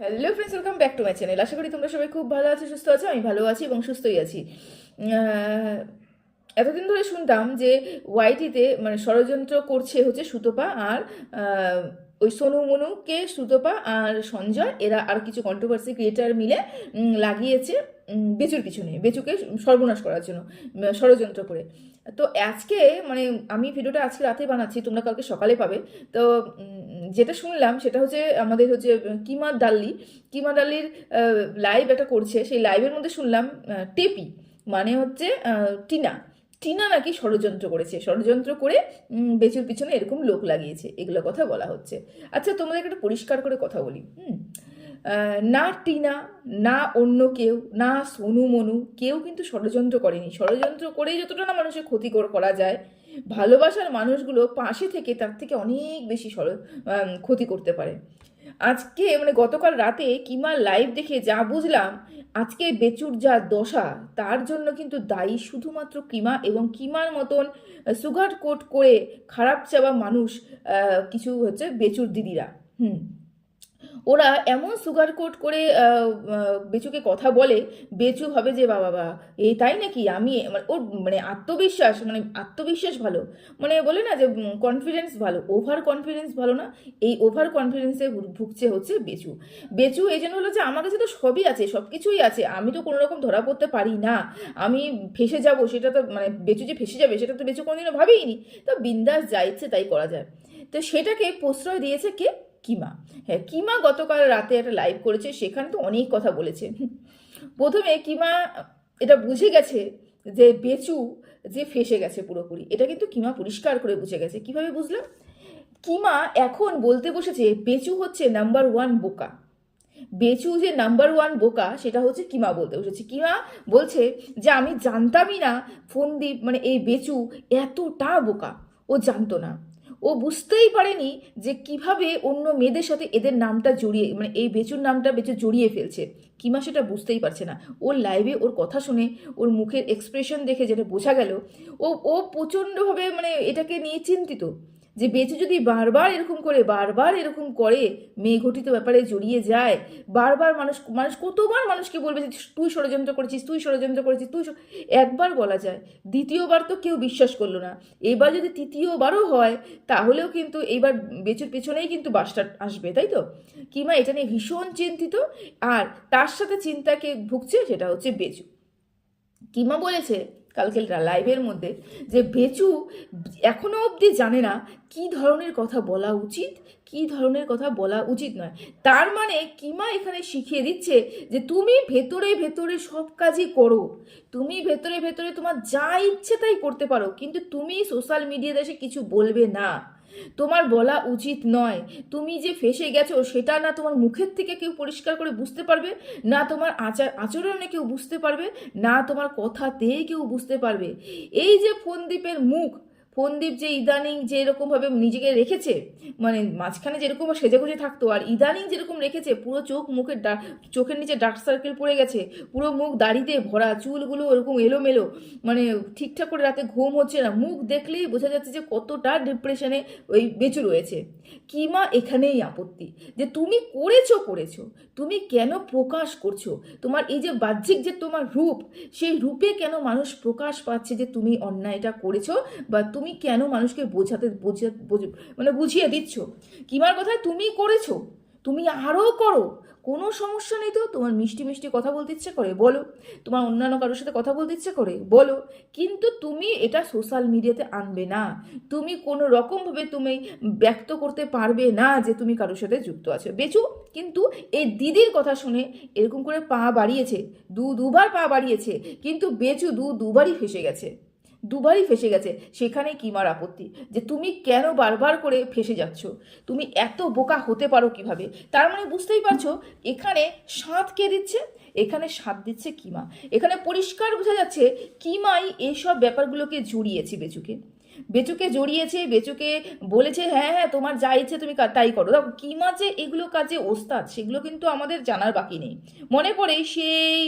Hello friends welcome back to my channel আশা করি তোমরা সবাই খুব ভালো আছো, সুস্থ আছো, আমি ভালো আছি এবং সুস্থই আছি। এতদিন ধরে শুনতাম যে ওয়াইটিতে মানে ষড়যন্ত্র করছে হচ্ছে সুতপা আর ওই সোনু মনুকে সুতপা আর সঞ্জয়, এরা আর কিছু কন্ট্রোভার্সি ক্রিয়েটার মিলে লাগিয়েছে বেচুর পিছনে, বেচুকে সর্বনাশ করার জন্য ষড়যন্ত্র করে। তো আজকে মানে আমি ভিডিওটা আজকে রাতে বানাচ্ছি, তোমরা কালকে সকালে পাবে। তো যেটা শুনলাম সেটা হচ্ছে আমাদের হচ্ছে কিমা ডাল্লি। কিমা ডাল্লির লাইভ একটা করছে, সেই লাইভের মধ্যে শুনলাম টেপি মানে হচ্ছে টিনা। টিনা নাকি ষড়যন্ত্র করেছে, ষড়যন্ত্র করে বেচুর পিছনে এরকম লোক লাগিয়েছে, এগুলো কথা বলা হচ্ছে। আচ্ছা তোমাদেরকে একটা পরিষ্কার করে কথা বলি, হুম? না টিনা, না অন্য কেউ, না সোনু মনু, কেউ কিন্তু ষড়যন্ত্র করেনি। ষড়যন্ত্র করেই যতটা না মানুষের ক্ষতি করা যায়, ভালোবাসার মানুষগুলো পাশে থেকে তার থেকে অনেক বেশি ক্ষতি করতে পারে। আজকে মানে গতকাল রাতে কিমা লাইভ দেখে যা বুঝলাম, আজকে বেচুর যা দশা, তার জন্য কিন্তু দায়ী শুধুমাত্র কিমা এবং কিমার মতন সুগার কোট করে খারাপ চাওয়া মানুষ কিছু হচ্ছে বেচুর দিদিরা। হুম। ওরা এমন সুগার কোট করে বেচুকে কথা বলে, বেচু ভাবে যে বাবা বা এই তাই নাকি? আমি মানে ওর মানে আত্মবিশ্বাস মানে আত্মবিশ্বাস ভালো। মানে বলে না যে কনফিডেন্স ভালো। ওভার কনফিডেন্স ভালো না। এই ওভার কনফিডেন্সে ভুগছে হচ্ছে বেচু। বেচু এই জন্য হলো যে, আমার কাছে তো সবই আছে সব কিছুই আছে। আমি তো কোনো রকম ধরা পড়তে পারি না। আমি ফেসে যাব, সেটা তো মানে বেচু যে ফেসে যাবে, সেটা তো বেচু কোনোদিনও ভাবেইনি। তো বিন্দাস যা ইচ্ছে তাই করা যায়। তো সেটাকে প্রশ্রয় দিয়েছে কে? কিমা। হ্যাঁ কিমা গতকাল রাতে একটা লাইভ করেছে, সেখানে তো অনেক কথা বলেছে। প্রথমে কিমা, এটা বুঝে গেছে যে বেচু যে ফেসে গেছে পুরোপুরি। এটা কিন্তু কিমা পরিষ্কার করে বুঝে গেছে। কীভাবে বুঝলাম কিমা এখন বলতে বসেছে, বেচু হচ্ছে নাম্বার ওয়ান বোকা। বেচু যে নাম্বার ওয়ান বোকা, সেটা হচ্ছে কিমা বলতে বসেছে। কিমা বলছে যে, আমি জানতামই না ফোন ফোনদীপ মানে এই বেচু এতটা বোকা। ও জানতো না। ও বুঝতেই পারেনি যে কীভাবে অন্য মেয়েদের সাথে এদের নামটা জড়িয়ে মানে এই বেচুর নামটা বেচু জড়িয়ে ফেলছে। কিমা সেটা বুঝতেই পারছে না। ওর লাইভে ওর কথা শুনে, ওর মুখের এক্সপ্রেশন দেখে যেটা বোঝা গেল, ও ও প্রচণ্ডভাবে মানে এটাকে নিয়ে চিন্তিত। যে বেচু যদি বারবার এরকম করে, বারবার এরকম করে মেয়ে ঘটিত ব্যাপারে জড়িয়ে যায়, বারবার মানুষ মানুষ কতবার মানুষকে বলবে যে তুই ষড়যন্ত্র করেছিস, তুই ষড়যন্ত্র করেছিস, তুই একবার বলা যায়। দ্বিতীয়বার তো কেউ বিশ্বাস করল না। এবার যদি তৃতীয়বারও হয়, তাহলেও কিন্তু এইবার বেচুর পেছনেই কিন্তু বাসটা আসবে, তাই তো? কিমা, এটা নিয়ে ভীষণ চিন্তিত। আর তার সাথে চিন্তাকে ভুগছে সেটা হচ্ছে বেচু। কিমা বলেছে কালকে লাইভের মধ্যে যে বেচু এখনও অবধি জানে না কি ধরনের কথা বলা উচিত, কি ধরনের কথা বলা উচিত নয়। তার মানে কিমা এখানে শিখিয়ে দিচ্ছে যে তুমি ভেতরে ভেতরে সব কাজই করো। তুমি ভেতরে ভেতরে তোমার যা ইচ্ছে তাই করতে পারো, কিন্তু তুমি সোশ্যাল মিডিয়াতে এসে কিছু বলবে না। তোমার বলা উচিত নয়। তুমি যে ফেসে গেছো, সেটা না তোমার মুখের থেকে কেউ পরিষ্কার করে বুঝতে পারবে, না তোমার আচার আচরণে কেউ বুঝতে পারবে, না তোমার কথাতেই কেউ বুঝতে পারবে। এই যে ফোনদ্বীপের মুখ ফোনদ্বীপ যে ইদানিং যে এরকমভাবে নিজেকে রেখেছে মানে মাঝখানে যেরকম সেজে গুজে থাকতো আর ইদানিং যেরকম রেখেছে, পুরো চোখ মুখের চোখের নিচে ডার্ক সার্কেল পড়ে গেছে, পুরো মুখ দাড়িতে ভরা, চুলগুলো ওরকম এলোমেলো মানে ঠিকঠাক করে রাতে ঘুম হচ্ছে না, মুখ দেখলেই বোঝা যাচ্ছে যে কতটা ডিপ্রেশনে ওই বেঁচে রয়েছে। কিমা এখানেই আপত্তি? যে তুমি করেছ করেছ। তুমি কেন প্রকাশ করছ? তোমার এই যে বাহ্যিক যে তোমার রূপ, সেই রূপে কেন মানুষ প্রকাশ পাচ্ছে যে তুমি অন্যায়টা করেছ বা তুমি কেন মানুষকে বোঝাতে, বোঝা, বোঝ- মানে বুঝিয়ে দিচ্ছ? কিমার কথায় তুমি করেছ? তুমি আরও করো। কোনো সমস্যা নেই তো? তোমার মিষ্টি মিষ্টি কথা বলতে ইচ্ছে করে? বলো। তোমার অন্যান্য কারোর সাথে কথা বলতে ইচ্ছে করে? বলো। কিন্তু তুমি এটা সোশ্যাল মিডিয়াতে আনবে না। তুমি কোনো রকমভাবে তুমি ব্যক্ত করতে পারবে না যে তুমি কারোর সাথে যুক্ত আছো। বেচু, কিন্তু এই দিদির কথা শুনে এরকম করে পা বাড়িয়েছে। দু, দুবার পা বাড়িয়েছে। কিন্তু বেচু দু, দুবারই ফেসে গেছে। দুবারই ফেসে গেছে সেখানে কিমার আপত্তি? যে তুমি কেন বারবার করে ফেসে যাচ্ছ? তুমি এত বোকা হতে পারো কীভাবে? তার মানে বুঝতেই পারছ, এখানে সাঁত কে দিচ্ছে? এখানে সাঁত দিচ্ছে কিমা এখানে পরিষ্কার বোঝা যাচ্ছে কিমাই এইসব ব্যাপারগুলোকে জড়িয়েছে বেচুকে। বেচুকে জড়িয়েছে, বেচুকে বলেছে হ্যাঁ হ্যাঁ তোমার যা ইচ্ছে তুমি তাই করো। দেখো কিমা যে এগুলো কাজে ওস্তাদ, সেগুলো কিন্তু আমাদের জানার বাকি নেই। মনে পড়ে সেই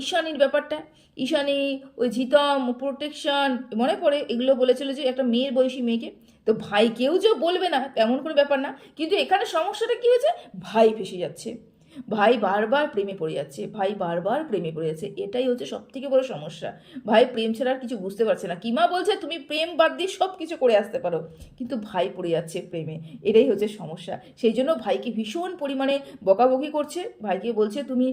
ঈশানীর ব্যাপারটা। ঈশানী, ওই ঝিতম প্রোটেকশন মনে পড়ে এগুলো বলেছিল যে একটা মেয়ের বয়সী মেয়েকে। তো ভাই কেউ যে বলবে না, তেমন কোনো ব্যাপার না। কিন্তু এখানে সমস্যাটা কি হয়েছে? ভাই ফেসে যাচ্ছে। ভাই বারবার প্রেমে পড়ে যাচ্ছে, ভাই বারবার প্রেমে পড়ে যাচ্ছে, এটাই হচ্ছে সব থেকে বড় সমস্যা। ভাই প্রেম ছাড়া আর কিছু বুঝতে পারছে না। কিমা বলছে, তুমি প্রেম বাদ দিয়ে সব কিছু করে আসতে পারো। কিন্তু ভাই পড়ে যাচ্ছে প্রেমে, এটাই হচ্ছে সমস্যা। সেই জন্য ভাইকে ভীষণ পরিমাণে বকাবকি করছে। ভাইকে বলছে, তুমি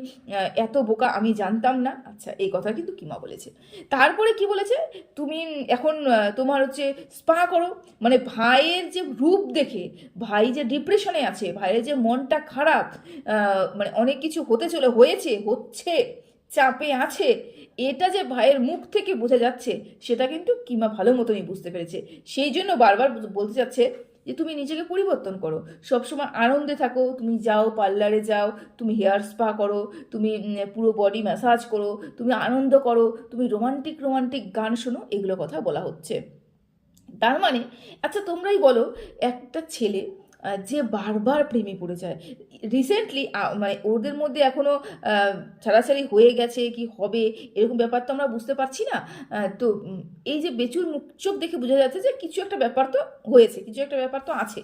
এত বোকা, আমি জানতাম না। আচ্ছা এই কথা কিন্তু কিমা বলেছে। তারপরে কি বলেছে? তুমি এখন তোমার হচ্ছে স্পা করো। মানে ভাইয়ের যে রূপ দেখে, ভাই যে ডিপ্রেশনে আছে, ভাইয়ের যে মনটা খারাপ মানে অনেক কিছু হতে চলে, হয়েছে, হচ্ছে, চাপে আছে, এটা যে ভাইয়ের মুখ থেকে বোঝা যাচ্ছে, সেটা কিন্তু কিমা ভালো মতনই বুঝতে পেরেছে। সেই জন্য বারবার বলতে যাচ্ছে যে, তুমি নিজেকে পরিবর্তন করো। সবসময় আনন্দে থাকো, তুমি যাও, পার্লারে যাও, তুমি হেয়ার স্পা করো, তুমি পুরো বডি ম্যাসাজ করো, তুমি আনন্দ করো, তুমি রোমান্টিক রোমান্টিক গান শোনো, এগুলো কথা বলা হচ্ছে। তার মানে আচ্ছা তোমরাই বলো, একটা ছেলে যে বারবার প্রেমে পড়ে যায়। রিসেন্টলি মানে ওদের মধ্যে এখনও ছাড়াছাড়ি হয়ে গেছে কি হবে, এরকম ব্যাপার তো আমরা বুঝতে পারছি না। তো এই যে বেচুর মুখ চোখ দেখে বোঝা যাচ্ছে যে কিছু একটা ব্যাপার তো হয়েছে, কিছু একটা ব্যাপার তো আছে।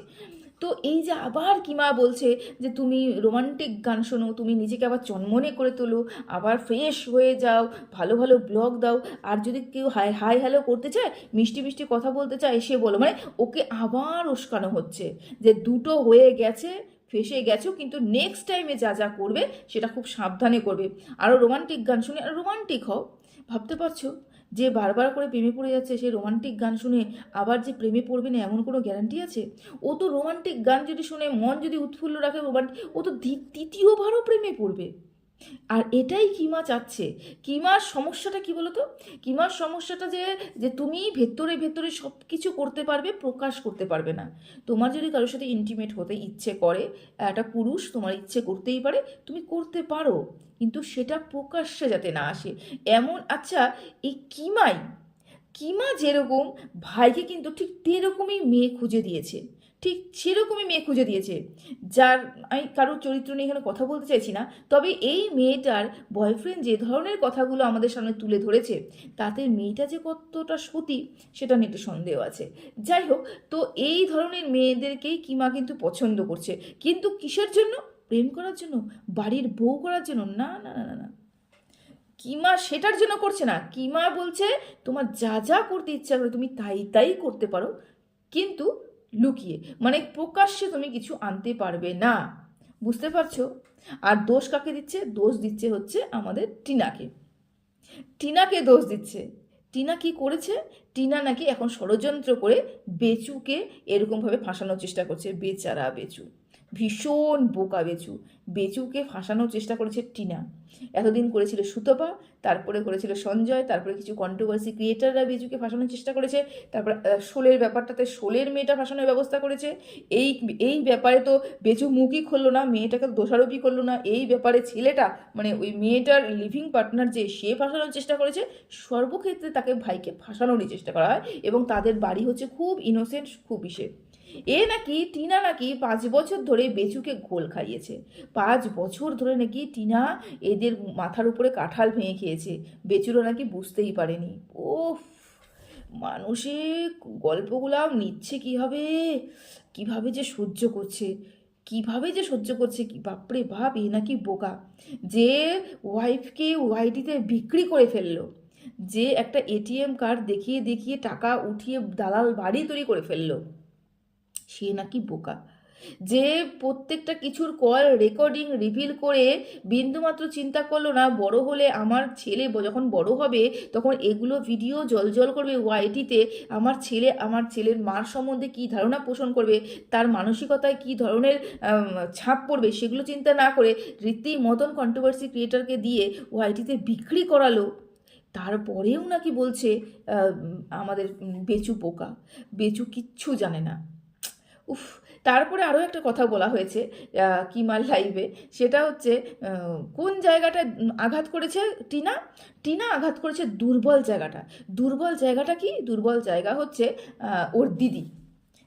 তো এই যে আবার কিমা বলছে যে তুমি রোমান্টিক গান শোনো, তুমি নিজেকে আবার চনমনে করে তোলো, আবার ফ্রেশ হয়ে যাও, ভালো ভালো ব্লগ দাও, আর যদি কেউ হাই হাই হ্যালো করতে চায়, মিষ্টি মিষ্টি কথা বলতে চায়, সে বলো। মানে ওকে আবার উস্কানো হচ্ছে যে দুটো হয়ে গেছে ফেসে গেছো, কিন্তু নেক্সট টাইমে যা যা করবে, সেটা খুব সাবধানে করবে। আরও রোমান্টিক গান শুনে, আর রোমান্টিক হও। ভাবতে পারছ? যে বারবার করে প্রেমে পড়ে যাচ্ছে সে রোমান্টিক গান শুনে আবার যে প্রেমে পড়বে না এমন কোনো গ্যারান্টি আছে? ও তো রোমান্টিক গান যদি শুনে, মন যদি উৎফুল্ল রাখে রোমান্টিক ও তো দ্বিতীয়বারও প্রেমে পড়বে। আর এটাই কিমা চাচ্ছে। কিমার সমস্যাটা কি বলতো? কিমার সমস্যাটা যে যে তুমি ভেতরে ভেতরে সব কিছু করতে পারবে, প্রকাশ করতে পারবে না। তোমার যদি কারোর সাথে ইন্টিমেট হতে ইচ্ছে করে, একটা পুরুষ তোমার ইচ্ছে করতেই পারে, তুমি করতে পারো। কিন্তু সেটা প্রকাশ্যে যাতে না আসে। এমন আচ্ছা এই কিমাই, কিমা যেরকম, ভাইকে কিন্তু ঠিক তেরকমই মেয়ে খুঁজে দিয়েছে। ঠিক সেরকমই মেয়ে খুঁজে দিয়েছে। যার আমি কারোর চরিত্র নিয়ে এখানে কথা বলতে চাইছি না, তবে এই মেয়েটার বয়ফ্রেন্ড যে ধরনের কথাগুলো আমাদের সামনে তুলে ধরেছে, তাতে মেয়েটা যে কতটা সতী সেটা নিয়ে একটু সন্দেহ আছে। যাই হোক, তো এই ধরনের মেয়েদেরকেই কিমা কিন্তু পছন্দ করছে। কিন্তু কিসের জন্য? প্রেম করার জন্য? বাড়ির বউ করার জন্য? না না না না না। কিমা সেটার জন্য করছে না। কিমা বলছে, তোমার যা যা করতে ইচ্ছা করে তুমি তাই তাই করতে পারো। কিন্তু লুকিয়ে মানে প্রকাশ্যে তুমি কিছু আনতে পারবে না। বুঝতে পারছ? আর দোষ কাকে দিচ্ছে? দোষ দিচ্ছে হচ্ছে আমাদের টিনাকে। টিনাকে দোষ দিচ্ছে। টিনা কি করেছে? টিনা নাকি এখন ষড়যন্ত্র করে বেচুকে এরকমভাবে ফাঁসানোর চেষ্টা করছে, বেচারা বেচু। ভীষণ বোকা বেচু। বেচুকে ফাঁসানোর চেষ্টা করেছে টিনা। এতদিন করেছিল সুতপা, তারপরে করেছিল সঞ্জয়, তারপরে কিছু কন্ট্রোভার্সি ক্রিয়েটাররা বেচুকে ফাঁসানোর চেষ্টা করেছে, তারপর শোলের ব্যাপারটাতে শোলের মেয়েটা ফাঁসানোর ব্যবস্থা করেছে। এই এই ব্যাপারে তো বেচু মুখই খুললো না, মেয়েটাকে দোষারোপই করল না। এই ব্যাপারে ছেলেটা মানে ওই মেয়েটার লিভিং পার্টনার যে, সে ফাঁসানোর চেষ্টা করেছে। সর্বক্ষেত্রে তাকে ভাইকে ফাঁসানোরই চেষ্টা করা হয় এবং তাদের বাড়ি হচ্ছে খুব ইনোসেন্ট খুব ইসে এ নাকি টিনা নাকি পাঁচ বছর ধরে বেচুকে ঘোল খাইয়েছে। পাঁচ বছর ধরে নাকি টিনা এদের মাথার উপরে কাঁঠাল ভেঙে খেয়েছে। বেচুরও নাকি বুঝতেই পারেনি। ও মানুষে গল্পগুলা নিচ্ছে কীভাবে? কীভাবে যে সহ্য করছে? কীভাবে যে সহ্য করছে কি? বাপরে বাপ, এ নাকি বোকা। যে ওয়াইফকে ওয়াইটিতে বিক্রি করে ফেলল। যে একটা এটিএম কার্ড দেখিয়ে দেখিয়ে টাকা উঠিয়ে দালাল বাড়ি তৈরি করে ফেলল। সে নাকি বোকা। যে প্রত্যেকটা কিছুর কল রেকর্ডিং রিভিল করে বিন্দুমাত্র চিন্তা করল না, বড় হলে আমার ছেলে যখন বড় হবে, তখন এগুলো ভিডিও জলজল করবে ওয়াইটিতে আমার ছেলে, আমার ছেলের মার সম্বন্ধে কী ধারণা পোষণ করবে? তার মানসিকতায় কী ধরনের ছাপ পড়বে? সেগুলো চিন্তা না করে রীতি মতন কন্ট্রোভার্সি ক্রিয়েটারকে দিয়ে ওয়াইটিতে বিক্রি করালো। তারপরেও নাকি বলছে আমাদের বেচু পোকা বেচু কিচ্ছু জানে না। উফ, তারপরে আরও একটা কথা বলা হয়েছে কিমার লাইভে সেটা হচ্ছে কোন জায়গাটা আঘাত করেছে টিনা? টিনা আঘাত করেছে দুর্বল জায়গাটা। দুর্বল জায়গাটা কি? দুর্বল জায়গা হচ্ছে ওর দিদি।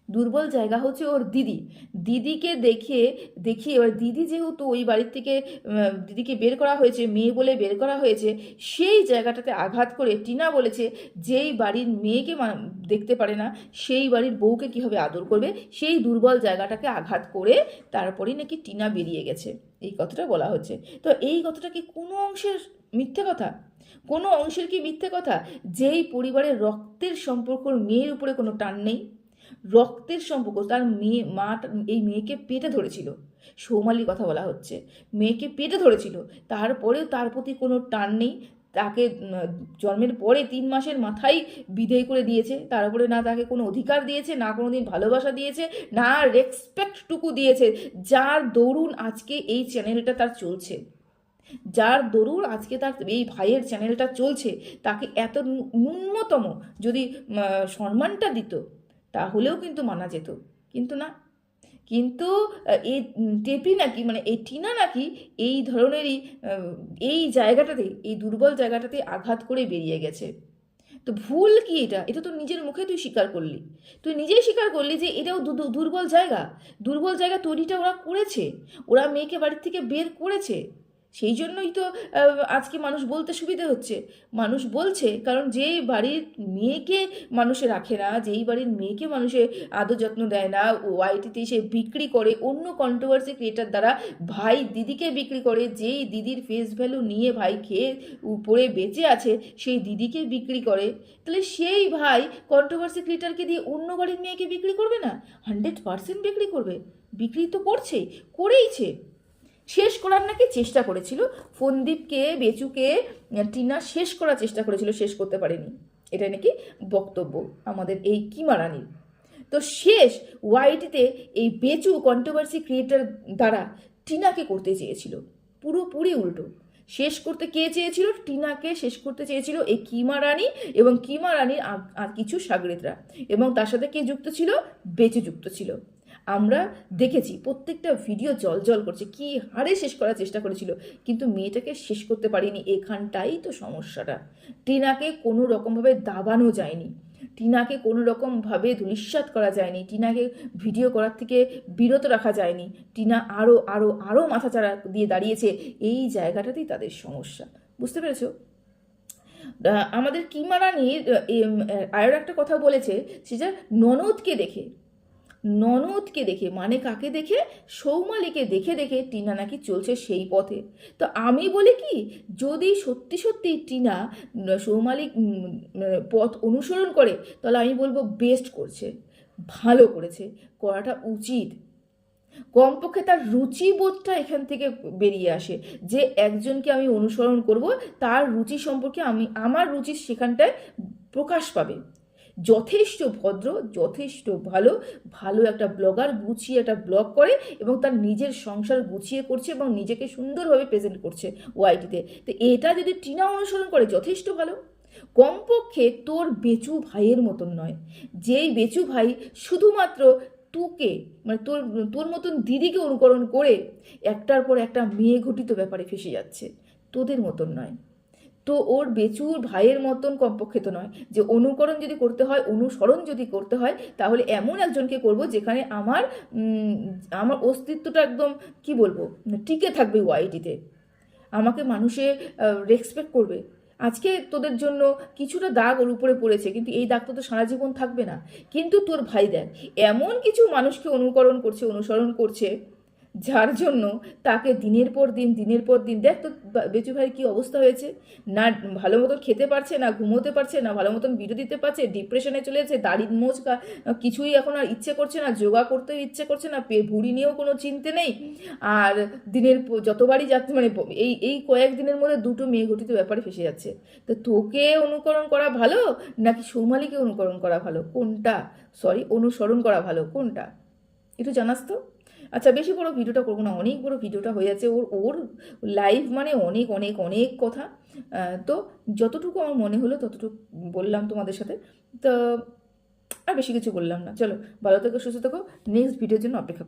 দুর্বল জায়গা হচ্ছে ওর দিদি। দিদিকে দেখে, দেখিয়ে এবার দিদি যেহেতু ওই বাড়ির থেকে দিদিকে বের করা হয়েছে, মেয়ে বলে বের করা হয়েছে, সেই জায়গাটাতে আঘাত করে টিনা বলেছে যেই বাড়ির মেয়েকে দেখতে পারে না, সেই বাড়ির বউকে কীভাবে আদর করবে, সেই দুর্বল জায়গাটাকে আঘাত করে তারপরেই নাকি টিনা বেরিয়ে গেছে। এই কথাটা বলা হচ্ছে। তো এই কথাটা কি কোনো অংশের মিথ্যে কথা? কোনো অংশের কি মিথ্যে কথা? যেই পরিবারের রক্তের সম্পর্ক মেয়ের উপরে কোনো টান নেই? রক্তের সম্পর্ক, তার মেয়ে, মা এই মেয়েকে পেটে ধরেছিল। সৌমালির কথা বলা হচ্ছে। মেয়েকে পেটে ধরেছিল। তারপরেও তার প্রতি কোনো টান নেই। তাকে জন্মের পরে তিন মাসের মাথায় বিদেয় করে দিয়েছে। তার উপরে না তাকে কোনো অধিকার দিয়েছে, না কোনো দিন ভালোবাসা দিয়েছে, না রেসপেক্টটুকু দিয়েছে। যার দরুন আজকে এই চ্যানেলটা তার চলছে। যার দরুন আজকে তার এই ভাইয়ের চ্যানেলটা চলছে, তাকে এত ন্যূনতম যদি সম্মানটা দিত তাহলেও কিন্তু মানা যেত। কিন্তু না। কিন্তু এই টেপি নাকি মানে এই টিনা নাকি এই ধরনেরই এই জায়গাটাতে, এই দুর্বল জায়গাটাতে আঘাত করে বেরিয়ে গেছে। তো ভুল কি এটা? এটা তো নিজের মুখে তুই স্বীকার করলি। তুই নিজেই স্বীকার করলি যে এটাও দুর্বল জায়গা। দুর্বল জায়গা তৈরিটা ওরা করেছে। ওরা মেয়েকে বাড়ির থেকে বের করেছে। সেই জন্যই তো আজকে মানুষ বলতে সুবিধে হচ্ছে। মানুষ বলছে, কারণ যেই বাড়ির মেয়েকে মানুষে রাখে না, যেই বাড়ির মেয়েকে মানুষে আদর যত্ন দেয় না ওয়াইটিতে সে বিক্রি করে অন্য কন্ট্রোভার্সি ক্রিয়েটার দ্বারা ভাই দিদিকে বিক্রি করে, যেই দিদির ফেস ভ্যালু নিয়ে ভাই খেয়ে উপরে বেঁচে আছে, সেই দিদিকে বিক্রি করে, তাহলে সেই ভাই কন্ট্রোভার্সি ক্রিয়েটারকে দিয়ে অন্য বাড়ির মেয়েকে বিক্রি করবে না? হান্ড্রেড পার্সেন্ট বিক্রি করবে। বিক্রি তো করছেই, করেইছে। শেষ করার নাকি চেষ্টা করেছিল। ফন্দীপকে, বেচুকে, টিনা শেষ করার চেষ্টা করেছিল, শেষ করতে পারেনি। এটা নাকি বক্তব্য আমাদের এই কিমা রানীর। তো শেষ ওয়াইটিতে এই বেচু কন্ট্রোভার্সি ক্রিয়েটার দ্বারা টিনাকে করতে চেয়েছিল। পুরোপুরি উল্টো। শেষ করতে কে চেয়েছিল? টিনাকে শেষ করতে চেয়েছিল এই কিমা রানী এবং কিমা রানীর আর কিছু সাগরিতরা এবং তার সাথে কে যুক্ত ছিল? বেচু যুক্ত ছিল। আমরা দেখেছি, প্রত্যেকটা ভিডিও জল জল করছে, কি হারে শেষ করার চেষ্টা করেছিল, কিন্তু মেয়েটাকে শেষ করতে পারিনি, এখানটাই তো সমস্যাটা। টিনাকে কোনো রকমভাবে দাবানো যায়নি, টিনাকে কোনো রকমভাবে ধূলিসাৎ করা যায়নি, টিনাকে ভিডিও করার থেকে বিরত রাখা যায়নি, টিনা আরও আরও আরও মাথাচাড়া দিয়ে দাঁড়িয়েছে, এই জায়গাটাতেই তাদের সমস্যা। বুঝতে পেরেছ? আমাদের কিমা রানী আরও একটা কথা বলেছে, সে যে ননদকে দেখে ননদকে দেখে মানে কাকে দেখে? সৌমালিকে দেখে দেখে টিনা নাকি চলছে সেই পথে। তো আমি বলি কি, যদি সত্যি সত্যি টিনা সৌমালিক পথ অনুসরণ করে, তাহলে আমি বলব বেস্ট করছে। ভালো করেছে। করাটা উচিত। কমপক্ষে তার রুচিবোধটা এখান থেকে বেরিয়ে আসে যে একজনকে আমি অনুসরণ করব, তার রুচি সম্পর্কে আমি, আমার রুচি সেখানটায় প্রকাশ পাবে। যথেষ্ট ভদ্র, যথেষ্ট ভালো ভালো একটা ব্লগার গুছিয়ে একটা ব্লগ করে এবং তার নিজের সংসার গুছিয়ে করছে এবং নিজেকে সুন্দরভাবে প্রেজেন্ট করছে ওয়াইটিতে তো এটা যদি টিনা অনুসরণ করে, যথেষ্ট ভালো। কমপক্ষে তোর বেচু ভাইয়ের মতন নয়। যেই বেচু ভাই শুধুমাত্র তোকে মানে তোর তোর মতন দিদিকে অনুকরণ করে একটার পর একটা মেয়ে ঘটিত ব্যাপারে ফেসে যাচ্ছে, তোদের মতন নয়। তো ওর বেচুর ভাইয়ের মতন কমপক্ষে তো নয় যে অনুকরণ যদি করতে হয়, অনুসরণ যদি করতে হয়, তাহলে এমন একজনকে করব যেখানে আমার আমার অস্তিত্বটা একদম, কি বলব, টিকে থাকবে ওয়াইটিতে। আমাকে মানুষে রেসপেক্ট করবে। আজকে তোদের জন্য কিছুটা দাগ ওর উপরে পড়েছে, কিন্তু এই দাগটা তো সারা জীবন থাকবে না। কিন্তু তোর ভাই দেখ, এমন কিছু মানুষকে অনুকরণ করছে, অনুসরণ করছে যার জন্য তাকে দিনের পর দিন, দিনের পর দিন, দেখ তো বেচু ভাই কী অবস্থা হয়েছে। না, ভালো মতন খেতে পারছে না, ঘুমোতে পারছে না, ভালো মতন ভিডিও দিতে পারছে ডিপ্রেশনে চলে যাচ্ছে, দাড়ির মোচকা কিছুই এখন আর ইচ্ছে করছে না, যোগা করতেও ইচ্ছে করছে না, পে, ভুড়ি নিয়েও কোনো চিন্তে নেই। আর দিনের যতবারই যাচ্ছে মানে এই এই কয়েকদিনের মধ্যে দুটো মেয়ে ঘটিত ব্যাপারে ফেসে যাচ্ছে। তো তোকে অনুকরণ করা ভালো, নাকি সৌমালিকে অনুকরণ করা ভালো? কোনটা? সরি অনুসরণ করা ভালো, কোনটা? একটু জানাস তো। আচ্ছা বেশি বড় ভিডিওটা করব না, অনেক বড় ভিডিওটা হয়ে যাচ্ছে, ওর ওর লাইভ মানে অনেক অনেক অনেক কথা। তো যতটুকু আমার মনে হলো ততটুকু বললাম তোমাদের সাথে। তো আর বেশি কিছু বললাম না। চলো, ভালো থেকো, সুস্থ থেকো। নেক্সট ভিডিওর জন্য অপেক্ষা